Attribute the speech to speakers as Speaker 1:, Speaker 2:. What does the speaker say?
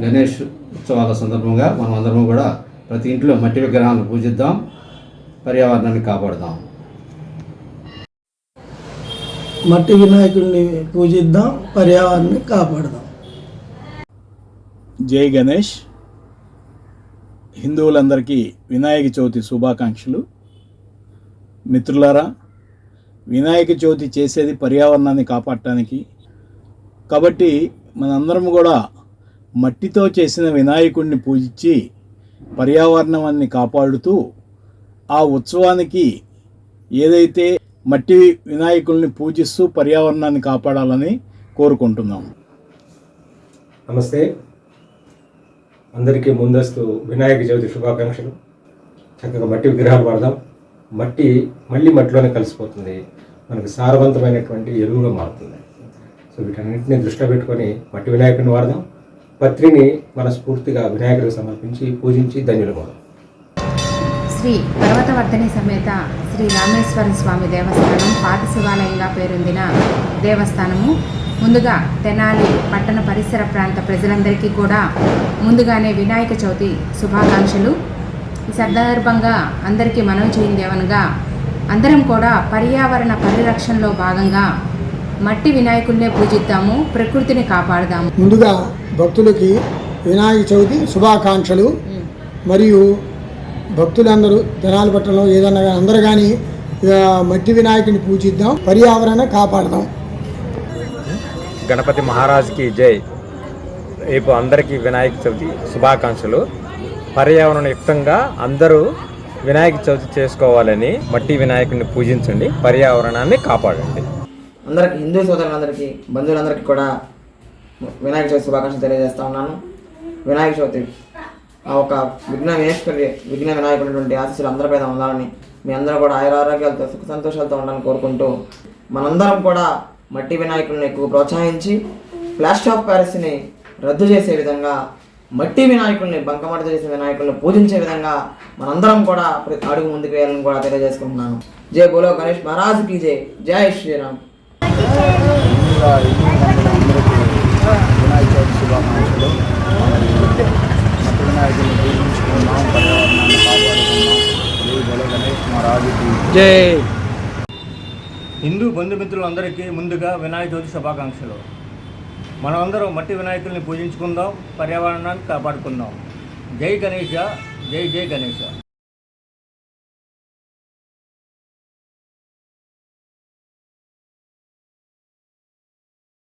Speaker 1: గణేష్ ఉత్సవాల సందర్భంగా మనం అందరం కూడా ప్రతి ఇంట్లో మట్టి విగ్రహాలను పూజిద్దాం పర్యావరణాన్ని కాపాడుదాం.
Speaker 2: మట్టి వినాయకుడిని పూజిద్దాం పర్యావరణాన్ని కాపాడదాం.
Speaker 3: జై గణేష్. హిందువులందరికీ వినాయక చవితి శుభాకాంక్షలు. మిత్రులారా వినాయక చవితి చేసేది పర్యావరణాన్ని కాపాడటానికి. కాబట్టి మనందరం కూడా మట్టితో చేసిన వినాయకుడిని పూజించి పర్యావరణాన్ని కాపాడుతూ ఆ ఉత్సవానికి ఏదైతే మట్టి వినాయకుల్ని పూజిస్తూ పర్యావరణాన్ని కాపాడాలని కోరుకుంటున్నాం.
Speaker 4: నమస్తే. అందరికీ ముందస్తు వినాయక చవితి శుభాకాంక్షలు. చక్కగా మట్టి విగ్రహాలు వాడదాం. మట్టి మళ్ళీ మట్టిలోనే కలిసిపోతుంది. మనకు సారవంతమైనటువంటి ఎరువుగా మారుతుంది. సో వీటన్నింటినీ దృష్టిలో పెట్టుకొని మట్టి వినాయకుడిని వాడదాం. పత్రిని మనస్ఫూర్తిగా వినాయకుడికి సమర్పించి పూజించి ధన్యులు
Speaker 5: శ్రీ పర్వతవర్ధని సమేత శ్రీ రామేశ్వర స్వామి దేవస్థానం పాత శివాలయంగా పేరొందిన దేవస్థానము. ముందుగా తెనాలి పట్టణ పరిసర ప్రాంత ప్రజలందరికీ కూడా ముందుగానే వినాయక చవితి శుభాకాంక్షలు. ఈ సందర్భంగా అందరికీ మనం చేయింది అందరం కూడా పర్యావరణ పరిరక్షణలో భాగంగా మట్టి వినాయకుడినే పూజిద్దాము ప్రకృతిని కాపాడదాము.
Speaker 2: ముందుగా భక్తులకి వినాయక చవితి శుభాకాంక్షలు. మరియు భక్తులందరూ తెనాలి పట్టణంలో ఏదన్నా కానీ అందరూ కానీ మట్టి వినాయకుడిని పూజిద్దాం పర్యావరణ కాపాడదాం.
Speaker 6: గణపతి మహారాజ్కి జై. రేపు అందరికీ వినాయక చవితి శుభాకాంక్షలు. పర్యావరణ యుక్తంగా అందరూ వినాయక చవితి చేసుకోవాలని మట్టి వినాయకుడిని పూజించండి పర్యావరణాన్ని కాపాడండి.
Speaker 7: అందరికి హిందూ సోదరులందరికీ బంధువులందరికీ కూడా వినాయక చవితి శుభాకాంక్షలు తెలియజేస్తా ఉన్నాను. వినాయక చవితి ఆ ఒక విఘ్న వినేశ్వరి విఘ్న వినాయకుడిటువంటి ఆశీస్సులు అందరిపైన ఉండాలని మీ అందరూ కూడా ఆయురారోగ్యాలతో సుఖ సంతోషాలతో ఉండాలని కోరుకుంటూ మనందరం కూడా మట్టి వినాయకుడిని ఎక్కువ ప్రోత్సహించి ప్లాస్టర్ ఆఫ్ ప్యారిస్ని రద్దు చేసే విధంగా మట్టి వినాయకుడిని బంకమట్టి చేసే వినాయకుల్ని పూజించే విధంగా మనందరం కూడా ప్రతి అడుగు ముందుకు వేయాలని కూడా తెలియజేసుకుంటున్నాను. జై బోలో గణేష్ మహారాజ్కి జై. జై శ్రీరామ్.
Speaker 3: వినాయక చవితి శుభాకాంక్షలు. మట్టి వినాయకుడిని పూజించుకున్నాం పర్యావరణాన్ని కాపాడుకున్నాం జై బలో గణేష్ మహారాజుకి
Speaker 8: జై. హిందూ బంధుమిత్రులందరికీ ముందుగా వినాయక చవితి శుభాకాంక్షలు. మనమందరం మట్టి వినాయకుల్ని పూజించుకుందాం పర్యావరణాన్ని కాపాడుకుందాం. జై గణేష జై జై గణేష.